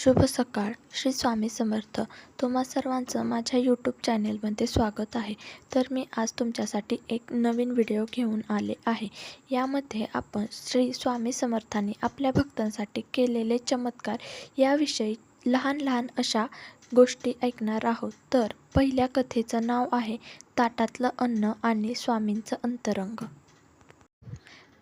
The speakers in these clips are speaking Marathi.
शुभ सकाळ. श्री स्वामी समर्थ. तुम्हा सर्वांचं माझ्या यूट्यूब चॅनेलमध्ये स्वागत आहे. तर मी आज तुमच्यासाठी एक नवीन व्हिडिओ घेऊन आले आहे. यामध्ये आपण श्री स्वामी समर्थांनी आपल्या भक्तांसाठी केलेले चमत्कार याविषयी लहान लहान अशा गोष्टी ऐकणार आहोत. तर पहिल्या कथेचं नाव आहे ताटातलं अन्न आणि स्वामींचं अंतरंग.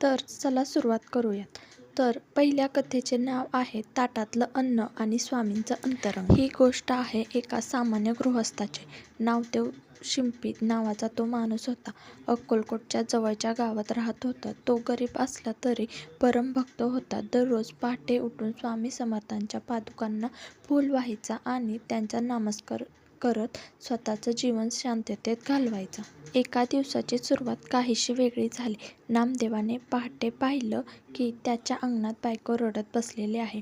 तर चला सुरुवात करूयात. तर पहिल्या कथेचे नाव आहे ताटातलं अन्न आणि स्वामींचं अंतरंग. ही गोष्ट आहे एका सामान्य गृहस्थाची. नावदेव शिंपी नावाचा तो माणूस होता. अक्कलकोटच्या जवळच्या गावात राहत होता. तो गरीब असला तरी परमभक्त होता. दररोज पहाटे उठून स्वामी समर्थांच्या पादुकांना फूल व्हायचा आणि त्यांचा नामस्कार करत स्वतःचं जीवन शांततेत घालवायचा. एका दिवसाची सुरुवात काहीशी वेगळी झाली. नामदेवाने पहाटे पाहिलं की त्याच्या अंगणात बायको रडत बसलेली आहे.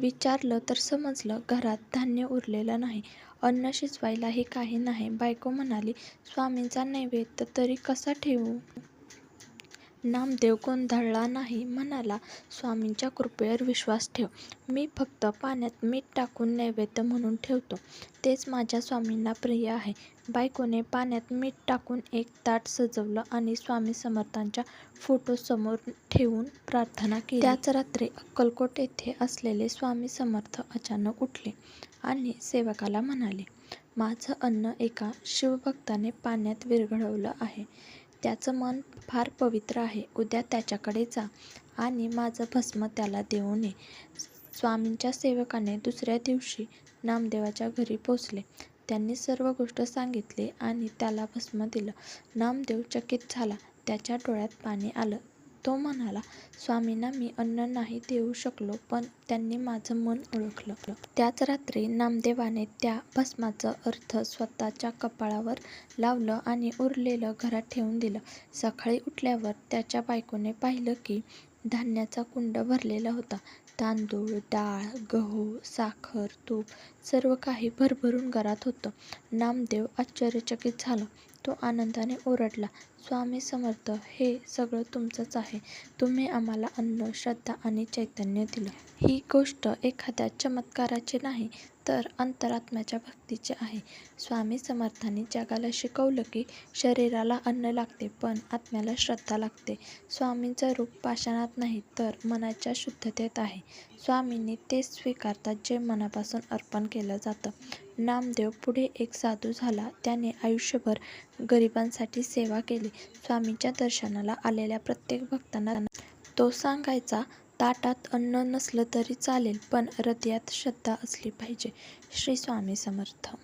विचारलं तर समजलं घरात धान्य उरलेलं नाही. अन्न शिजवायलाही काही नाही. बायको म्हणाली स्वामींचा नैवेद्य तरी कसा ठेवू? नामदेव गोंधळला नाही म्हणाला स्वामींच्या कृपेवर विश्वास ठेव. मी फक्त पाण्यात मीठ टाकून नैवेद्य म्हणून ठेवतो. तेच माझ्या स्वामींना प्रिय आहे. बायकोने पाण्यात मीठ टाकून एक ताट सजवलं आणि स्वामी समर्थांच्या फोटोसमोर ठेवून प्रार्थना केली. त्याच रात्री अक्कलकोट येथे असलेले स्वामी समर्थ अचानक उठले आणि सेवकाला म्हणाले माझं अन्न एका शिवभक्ताने पाण्यात विरघळवलं आहे. त्याचं मन फार पवित्र आहे. उद्या त्याच्याकडे जा आणि माझं भस्म त्याला देऊ नये. स्वामींच्या सेवकाने दुसऱ्या दिवशी नामदेवाच्या घरी पोचले. त्यांनी सर्व गोष्ट सांगितली आणि त्याला भस्म दिलं. नामदेव चकित झाला. त्याच्या डोळ्यात पाणी आलं. तो म्हणाला स्वामींना मी अन्न नाही देऊ शकलो पण त्यांनी माझं मन ओळखलं. त्याच रात्री नामदेवाने त्या भस्माचं अर्थ स्वतःच्या कपाळावर लावलं आणि उरलेलं घरात ठेवून दिलं. सकाळी उठल्यावर त्याच्या बायकोने पाहिलं की धान्याचा कुंड भरलेला होता. तांदूळ डाळ गहू साखर तूप सर्व काही भरभरून घरात होतं. नामदेव आश्चर्यचकित झालं. तो आनंदाने ओरडला स्वामी समर्थ हे सगळं तुमचंच आहे. तुम्ही आम्हाला अन्न श्रद्धा आणि चैतन्य दिलं. ही गोष्ट एखाद्या चमत्काराची नाही तर अंतरात्म्याच्या भक्तीची आहे. स्वामी समर्थांनी जगाला शिकवलं की शरीराला अन्न लागते पण आत्म्याला श्रद्धा लागते. स्वामींचं रूप पाषाणात नाही तर मनाच्या शुद्धतेत आहे. स्वामींनी ते स्वीकारतात जे मनापासून अर्पण केलं जातं. नामदेव पुढे एक साधू झाला. त्याने आयुष्यभर गरिबांसाठी सेवा केली. स्वामींच्या दर्शनाला आलेल्या प्रत्येक भक्तांना तो सांगायचा ताटात अन्न नसलं तरी चालेल पण हृदयात श्रद्धा असली पाहिजे. श्री स्वामी समर्थ.